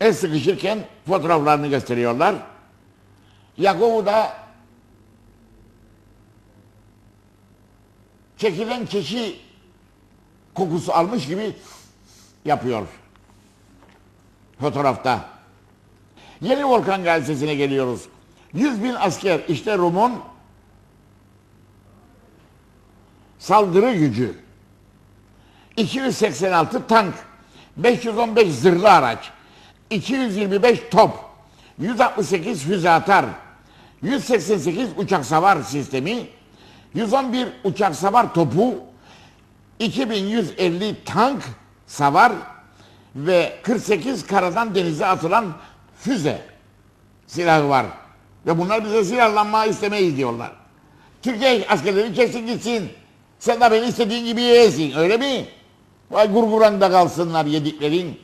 El sıkışırken fotoğraflarını gösteriyorlar. Yakubu da çekilen keçi kokusu almış gibi yapıyor fotoğrafta. Yeni Volkan gazetesine geliyoruz. 100 bin asker işte Rum'un saldırı gücü. 286 tank, 515 zırhlı araç, 225 top, 168 füze atar, 188 uçak savar sistemi, 111 uçak savar topu, 2150 tank savar ve 48 karadan denize atılan füze silahı var. Ve bunlar bize silahlanma istemeyiz diyorlar. Türkiye askerleri kesin gitsin. Sen de beni istediğin gibi yesin öyle mi? Vay gurguranda kalsınlar yediklerin.